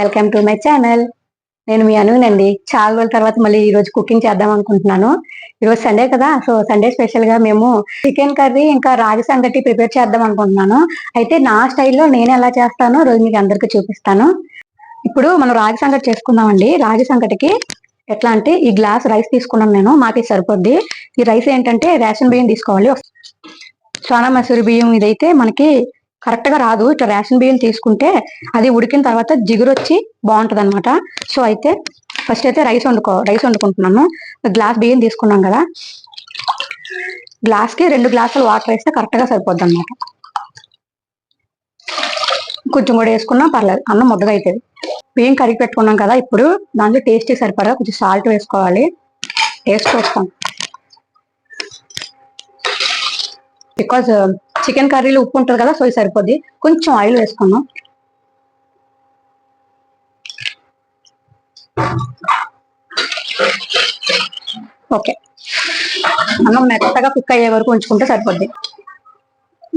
Welcome to my channel నేను మీ అనునండి. చాలా రోజుల తర్వాత మళ్ళీ ఈరోజు కుకింగ్ చేద్దాం అనుకుంటున్నాను. ఈరోజు సండే కదా సో సండే స్పెషల్గా మేము చికెన్ కర్రీ ఇంకా రాగి సంగటి ప్రిపేర్ చేద్దాం అనుకుంటున్నాను. అయితే నా స్టైల్లో నేను ఎలా చేస్తానో రోజు మీకు అందరికీ చూపిస్తాను. ఇప్పుడు మనం రాగి సంగటి చేసుకుందామండి. రాగి సంగటికి ఎట్లా అంటే ఈ గ్లాస్ రైస్ తీసుకున్నాను నేను మాకు ఇది సరిపోద్ది. ఈ రైస్ ఏంటంటే రేషన్ బియ్యం తీసుకోవాలి. సోనా మసూరి బియ్యం ఇదైతే మనకి కరెక్ట్గా రాదు. ఇట్లా రేషన్ బియ్యం తీసుకుంటే అది ఉడికిన తర్వాత జిగురు వచ్చి బాగుంటది అనమాట సో అయితే ఫస్ట్ అయితే రైస్ వండుకో రైస్ వండుకుంటున్నాను. గ్లాస్ బియ్యం తీసుకున్నాం కదా. గ్లాస్కి రెండు గ్లాసులు వాటర్ వేస్తే కరెక్ట్గా సరిపోద్ది అనమాట కొంచెం కూడా వేసుకున్నా పర్లేదు. అన్నం ముద్దగా అవుతుంది బియ్యం కరిగి పెట్టుకున్నాం కదా ఇప్పుడు. దాంట్లో టేస్టీ సరిపడా కొంచెం సాల్ట్ వేసుకోవాలి. టేస్ట్ వస్తాం బికాజ్ చికెన్ కర్రీలో ఉప్పు ఉంటుంది కదా సో ఇది సరిపోద్ది. కొంచెం ఆయిల్ వేసుకున్నాం ఓకే. అన్నం మెత్తగా కుక్ అయ్యే వరకు ఉంచుకుంటే సరిపోద్ది.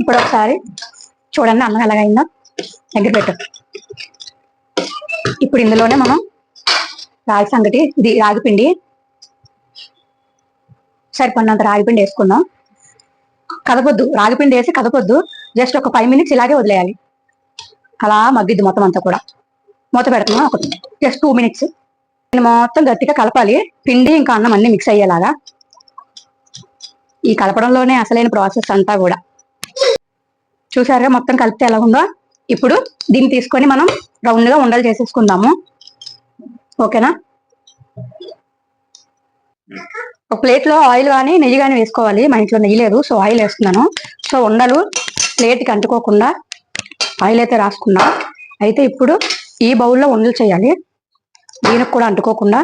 ఇప్పుడు ఒకసారి చూడండి అన్నం ఎలాగైందో దగ్గర పెట్టు. ఇప్పుడు ఇందులోనే మనం రాగి సంగటి ఇది రాగిపిండి సరిపడినంత రాగిపిండి వేసుకుందాం. కదపొద్దు రాగిపిండి వేసి కదపొద్దు. జస్ట్ ఒక ఫైవ్ మినిట్స్ ఇలాగే వదిలేయాలి. అలా మగ్గిద్ది మొత్తం అంతా కూడా. మూత పెడుతున్నాం ఒక జస్ట్ టూ మినిట్స్ నేను మొత్తం గట్టిగా కలపాలి. పిండి ఇంకా అన్నం అన్ని మిక్స్ అయ్యేలాగా. ఈ కలపడంలోనే అసలైన ప్రాసెస్ అంతా కూడా. చూసారుగా మొత్తం కలిపితే ఎలా ఉందో? ఇప్పుడు దీన్ని తీసుకొని మనం రౌండ్గా ఉండలు చేసేసుకుందాము. ఓకేనా? ఒక ప్లేట్లో ఆయిల్ కానీ నెయ్యి కానీ వేసుకోవాలి. మా ఇంట్లో నెయ్యి లేదు సో ఆయిల్ వేస్తున్నాను. సో ఉండలు ప్లేట్కి అంటుకోకుండా ఆయిల్ అయితే రాసుకున్నా. అయితే ఇప్పుడు ఈ బౌల్లో ఉండలు చేయాలి. దీనికి కూడా అంటుకోకుండా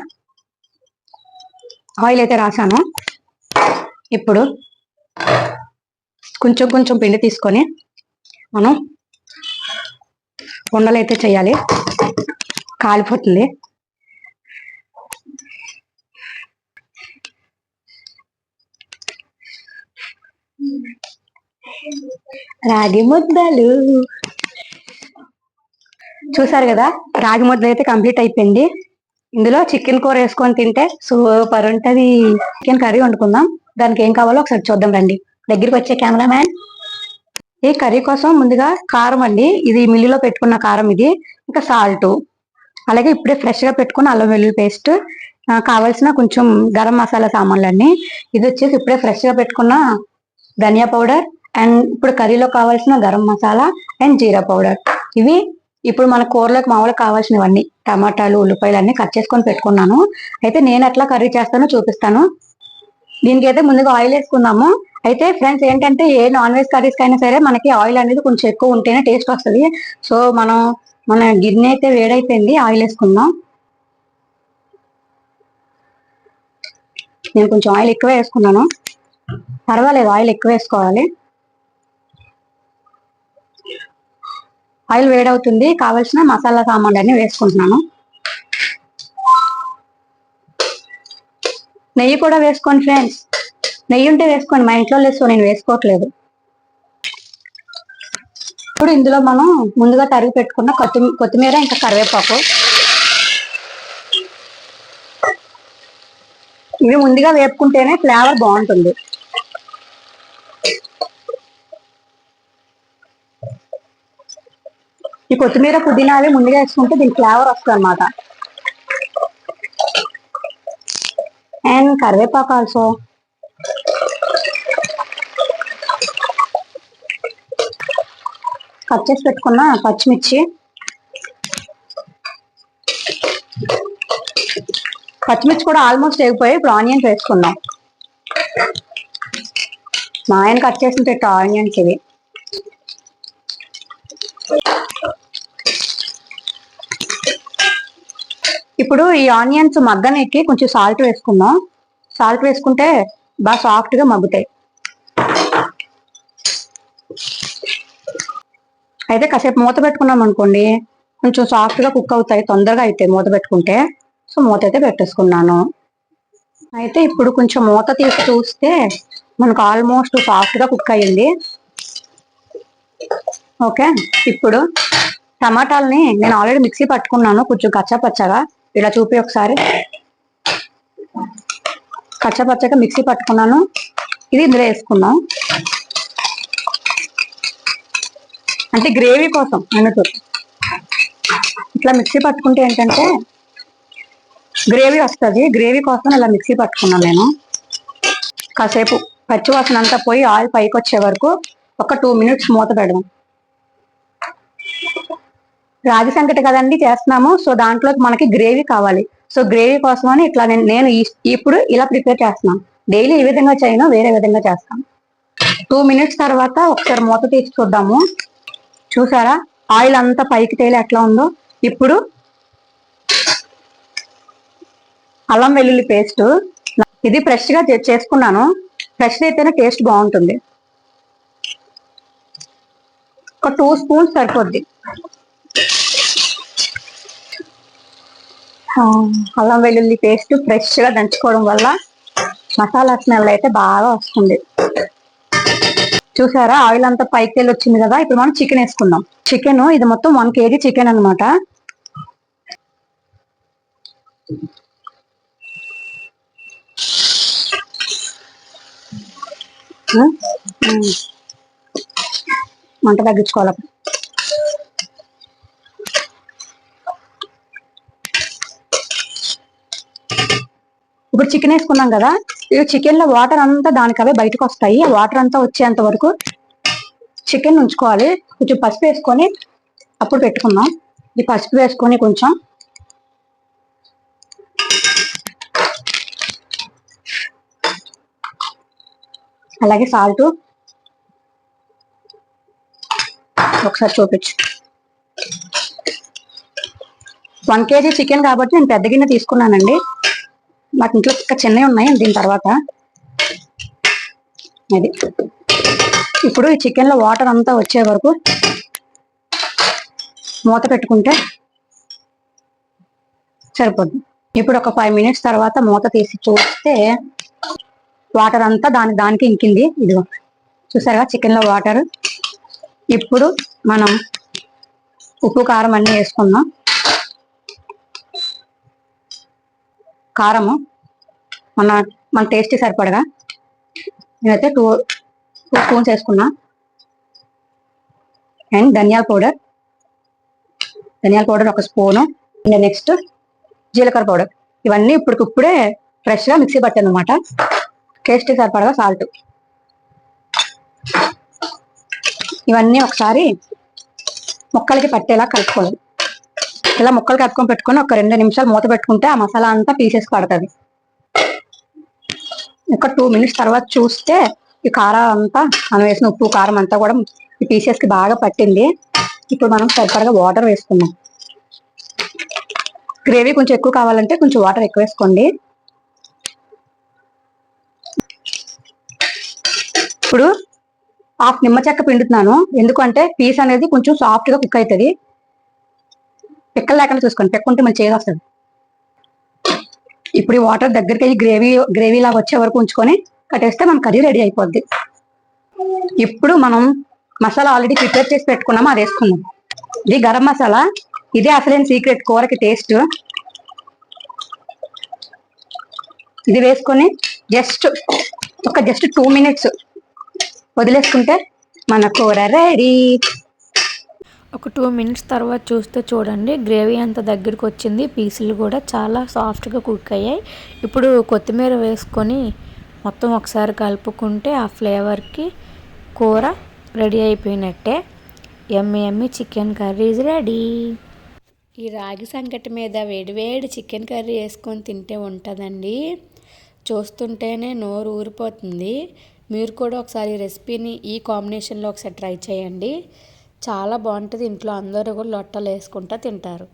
ఆయిల్ అయితే రాశాను ఇప్పుడు కొంచెం కొంచెం పిండి తీసుకొని మనం ఉండలు అయితే చేయాలి. కాలిపోతుంది. రాగి ముద్దలు. చూసారు కదా? రాగి ముద్దలు అయితే కంప్లీట్ అయిపోయింది. ఇందులో చికెన్ కూర వేసుకొని తింటే సూపర్ ఉంటది. చికెన్ కర్రీ వండుకుందాం. దానికి ఏం కావాలో ఒకసారి చూద్దాం రండి. దగ్గరికి వచ్చే కెమెరామ్యాన్. ఈ కర్రీ కోసం ముందుగా కారం అండి. ఇది మిల్లులో పెట్టుకున్న కారం ఇది. ఇంకా సాల్ట్. అలాగే ఇప్పుడే ఫ్రెష్గా పెట్టుకున్న అల్లం వెల్లుల్లి పేస్ట్. కావాల్సిన కొంచెం గరం మసాలా సామాన్లు అన్నీ ఇది వచ్చేసి ఇప్పుడే ఫ్రెష్గా పెట్టుకున్న ధనియా పౌడర్ అండ్ ఇప్పుడు కర్రీలో కావాల్సిన గరం మసాలా అండ్ జీరా పౌడర్. ఇవి ఇప్పుడు మన కూరలోకి మామూలు కావాల్సినవన్నీ టమాటాలు ఉల్లిపాయలు అన్ని కట్ చేసుకొని పెట్టుకున్నాను. అయితే నేను ఎట్లా కర్రీ చేస్తానో చూపిస్తాను. దీనికైతే ముందుగా ఆయిల్ వేసుకుందాము. అయితే ఫ్రెండ్స్ ఏంటంటే ఏ నాన్ వెజ్ కర్రీస్ కైనా సరే మనకి ఆయిల్ అనేది కొంచెం ఎక్కువ ఉంటేనే టేస్ట్ వస్తుంది. సో మనం మన గిన్నె అయితే వేడైపోయింది ఆయిల్ వేసుకుందాం. నేను కొంచెం ఆయిల్ ఎక్కువ వేసుకున్నాను. పర్వాలేదు ఆయిల్ ఎక్కువ వేసుకోవాలి. ఆయిల్ వేడవుతుంది కావలసిన మసాలా సామాన్లు అన్ని వేసుకుంటున్నాను. నెయ్యి కూడా వేసుకోండి ఫ్రెండ్స్. నెయ్యి ఉంటే వేసుకోండి మా ఇంట్లో లేదు సో నేను వేసుకోవట్లేదు. ఇప్పుడు ఇందులో మనం ముందుగా తరిగి పెట్టుకున్న కొత్తిమీ కొత్తిమీర ఇంకా కరివేపాకు. ఇవి ముందుగా వేపుకుంటేనే ఫ్లేవర్ బాగుంటుంది. ఈ కొత్తిమీర పుదీనా అవి ముందుగా వేసుకుంటే దీని ఫ్లేవర్ వస్తుంది అనమాట అండ్ కరివేపాకు ఆల్సో. కట్ చేసి పెట్టుకున్న పచ్చిమిర్చి. పచ్చిమిర్చి కూడా ఆల్మోస్ట్ అయిపోయి ఇప్పుడు ఆనియన్స్ వేసుకుందాం. మా ఆయన కట్ చేసిన పెట్టు ఆనియన్స్ ఇవి. ఇప్పుడు ఈ ఆనియన్స్ మగ్గనెక్కి కొంచెం సాల్ట్ వేసుకుందాం. సాల్ట్ వేసుకుంటే బాగా సాఫ్ట్గా మగ్గుతాయి. అయితే కాసేపు మూత పెట్టుకున్నాం అనుకోండి కొంచెం సాఫ్ట్గా కుక్ అవుతాయి తొందరగా అయితే మూత పెట్టుకుంటే. సో మూత అయితే పెట్టేసుకున్నాను. అయితే ఇప్పుడు కొంచెం మూత తీసి చూస్తే మనకు ఆల్మోస్ట్ సాఫ్ట్గా కుక్ అయ్యింది ఓకే? ఇప్పుడు టమాటాలని నేను ఆల్రెడీ మిక్సీ పట్టుకున్నాను కొంచెం కచ్చా పచ్చగా ఇలా చూపి ఒకసారి. కచ్చపచ్చగా మిక్సీ పట్టుకున్నాను. ఇది ఇందులో వేసుకున్నాం అంటే గ్రేవీ కోసం అన్నట్టు ఇట్లా మిక్సీ పట్టుకుంటే ఏంటంటే గ్రేవీ వస్తుంది. గ్రేవీ కోసం ఇలా మిక్సీ పట్టుకున్నాను నేను. కాసేపు పచ్చివాసన అంతా పోయి ఆయిల్ పైకి వచ్చే వరకు ఒక టూ మినిట్స్ మూత పెడదాం. రాగి సంకటి కదండి చేస్తున్నాము. సో దాంట్లో మనకి గ్రేవీ కావాలి. సో గ్రేవీ కోసం అని ఇట్లా నేను ఇప్పుడు ఇలా ప్రిపేర్ చేస్తున్నాను డైలీ ఈ విధంగా చేయను వేరే విధంగా చేస్తాను టూ మినిట్స్ తర్వాత ఒకసారి మూత తీసి చూద్దాము. చూసారా? ఆయిల్ అంతా పైకి తేలి ఎట్లా ఉందో. ఇప్పుడు అల్లం వెల్లుల్లి పేస్ట్. ఇది ఫ్రెష్గా చేసుకున్నాను. ఫ్రెష్ అయితేనే టేస్ట్ బాగుంటుంది. ఒక టూ స్పూన్స్ సరిపోద్ది. అల్లం వెల్లుల్లి పేస్ట్ ఫ్రెష్గా దంచుకోవడం వల్ల మసాలా స్మెల్ అయితే బాగా వస్తుంది. చూసారా? ఆయిల్ అంతా పైకి వెళ్ళి వచ్చింది కదా? ఇప్పుడు మనం చికెన్ వేసుకుందాం. చికెన్ ఇది మొత్తం వన్ కేజీ చికెన్ అన్నమాట. మంట తగ్గించుకోవాలి? ఇప్పుడు చికెన్ వేసుకున్నాం కదా ఈ చికెన్లో వాటర్ అంతా దానికి అవే బయటకు వస్తాయి. వాటర్ అంతా వచ్చేంత వరకు చికెన్ ఉంచుకోవాలి. కొంచెం పసుపు వేసుకొని అప్పుడు పెట్టుకుందాం. ఈ పసుపు వేసుకొని కొంచెం అలాగే సాల్ట్ ఒకసారి చూపించు. వన్ కేజీ చికెన్ కాబట్టి నేను పెద్ద గిన్నె తీసుకున్నానండి. నాకు ఇంట్లో ఇంకా చిన్నవి ఉన్నాయి దీని తర్వాత. అది. ఇప్పుడు ఈ చికెన్లో వాటర్ అంతా వచ్చే వరకు మూత పెట్టుకుంటే సరిపోద్ది. ఇప్పుడు ఒక ఫైవ్ మినిట్స్ తర్వాత మూత తీసి చూస్తే వాటర్ అంతా దాని దానికి ఇంకింది. ఇదిగో. చూసారుగా చికెన్లో వాటర్. ఇప్పుడు మనం ఉప్పు కారం అన్నీ వేసుకుందాం. కారము. మన మన టేస్ట్ సరిపడగా నేనైతే టూ టూ స్పూన్స్ వేసుకున్నా. అండ్ ధనియాల పౌడర్. ధనియాల పౌడర్ ఒక స్పూను. అండ్ నెక్స్ట్ జీలకర్ర పౌడర్. ఇవన్నీ ఇప్పటికిప్పుడే ఫ్రెష్గా మిక్సీ పట్టాను అనమాట టేస్ట్కి సరిపడగా సాల్ట్? ఇవన్నీ ఒకసారి ముక్కలకి పట్టేలా కలుపుకోవాలి. ఇలా ముక్కలు కట్టుకొని పెట్టుకొని ఒక రెండు నిమిషాలు మూత పెట్టుకుంటే ఆ మసాలా అంతా పీసెస్ పడుతుంది. ఒక టూ మినిట్స్ తర్వాత చూస్తే ఈ కారం అంతా మనం వేసిన ఉప్పు కారం అంతా కూడా ఈ పీసెస్కి బాగా పట్టింది. ఇప్పుడు మనం సరిపడగా వాటర్ వేసుకుందాం. గ్రేవీ కొంచెం ఎక్కువ కావాలంటే కొంచెం వాటర్ ఎక్కువ వేసుకోండి. ఇప్పుడు హాఫ్ నిమ్మ చెక్క పిండుతున్నాను. ఎందుకంటే పీస్ అనేది కొంచెం సాఫ్ట్గా కుక్ అవుతుంది. పిక్కలు లేకుండా చూసుకోండి. పెక్కుంటే మంచి చేదు వస్తుంది. ఇప్పుడు ఈ వాటర్ దగ్గరికి అయ్యి గ్రేవీ గ్రేవీ లాగా వచ్చే వరకు ఉంచుకొని కట్టేస్తే మన కర్రీ రెడీ అయిపోద్ది. ఇప్పుడు మనం మసాలా ఆల్రెడీ ప్రిపేర్ చేసి పెట్టుకున్నాము? అది వేసుకుందాం. ఇది గరం మసాలా. ఇదే అసలైన సీక్రెట్ కూరకి టేస్ట్. ఇది వేసుకొని జస్ట్ ఒక జస్ట్ టూ మినిట్స్ వదిలేసుకుంటే మన కూర రెడీ. ఒక టూ మినిట్స్ తర్వాత చూస్తే చూడండి గ్రేవీ అంత దగ్గరికి వచ్చింది. పీసులు కూడా చాలా సాఫ్ట్గా కుక్ అయ్యాయి. ఇప్పుడు కొత్తిమీర వేసుకొని మొత్తం ఒకసారి కలుపుకుంటే ఆ ఫ్లేవర్కి కూర రెడీ అయిపోయినట్టే. ఎమ్మి ఎమ్మి చికెన్ కర్రీస్ రెడీ ఈ రాగి సంకటి మీద వేడివేడి చికెన్ కర్రీ వేసుకొని తింటే ఉంటుందండి. చూస్తుంటేనే నోరు ఊరిపోతుంది. మీరు కూడా ఒకసారి రెసిపీని ఈ కాంబినేషన్లో ఒకసారి ట్రై చేయండి. చాలా బాగుంటుంది. ఇంట్లో అందరూ కూడా లొట్టలు వేసుకుంటూ తింటారు.